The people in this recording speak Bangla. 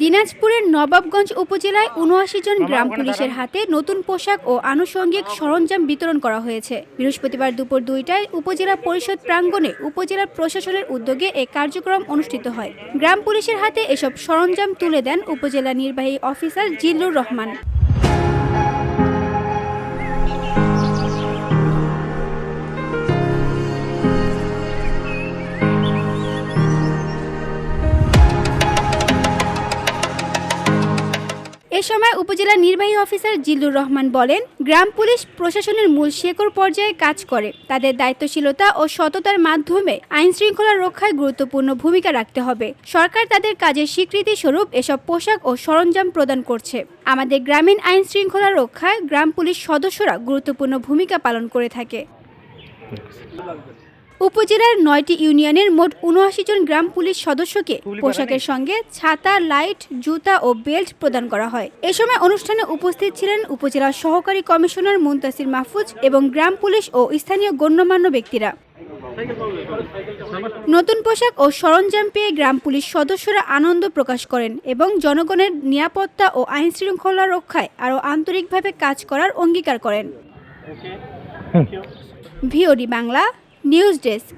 দিনাজপুরের নবাবগঞ্জ উপজেলায় উনআশি জন গ্রাম পুলিশের হাতে নতুন পোশাক ও আনুষঙ্গিক সরঞ্জাম বিতরণ করা হয়েছে। বৃহস্পতিবার দুপুর দুইটায় উপজেলা পরিষদ প্রাঙ্গণে উপজেলা প্রশাসনের উদ্যোগে এ কার্যক্রম অনুষ্ঠিত হয়। গ্রাম পুলিশের হাতে এসব সরঞ্জাম তুলে দেন উপজেলা নির্বাহী অফিসার জিল্লুর রহমান। এ সময় উপজেলা নির্বাহী অফিসার জিল্লুর রহমান বলেন, গ্রাম পুলিশ প্রশাসনের মূল শেকড় পর্যায়ে কাজ করে। তাদের দায়িত্বশীলতা ও সততার মাধ্যমে আইন শৃঙ্খলা রক্ষায় গুরুত্বপূর্ণ ভূমিকা রাখতে হবে। সরকার তাদের কাজের স্বীকৃতি স্বরূপ এসব পোশাক ও সরঞ্জাম প্রদান করছে। আমাদের গ্রামীণ আইন শৃঙ্খলা রক্ষায় গ্রাম পুলিশ সদস্যরা গুরুত্বপূর্ণ ভূমিকা পালন করে থাকে। উপজেলার নয়টি ইউনিয়নের মোট উনআশি জন গ্রাম পুলিশ সদস্যকে পোশাকের সঙ্গে ছাতা লাইট জুতা ও বেল্ট প্রদান করা হয়। এ সময় অনুষ্ঠানে উপস্থিত ছিলেন উপজেলার সহকারী কমিশনার মুন্তাসির মাহফুজ এবং গ্রাম পুলিশ ও স্থানীয় গণ্যমান্য ব্যক্তিরা। নতুন পোশাক ও সরঞ্জাম পেয়ে গ্রাম পুলিশ সদস্যরা আনন্দ প্রকাশ করেন এবং জনগণের নিরাপত্তা ও আইন শৃঙ্খলা রক্ষায় আরও আন্তরিকভাবে কাজ করার অঙ্গীকার করেন। VOD Bangla News Desk.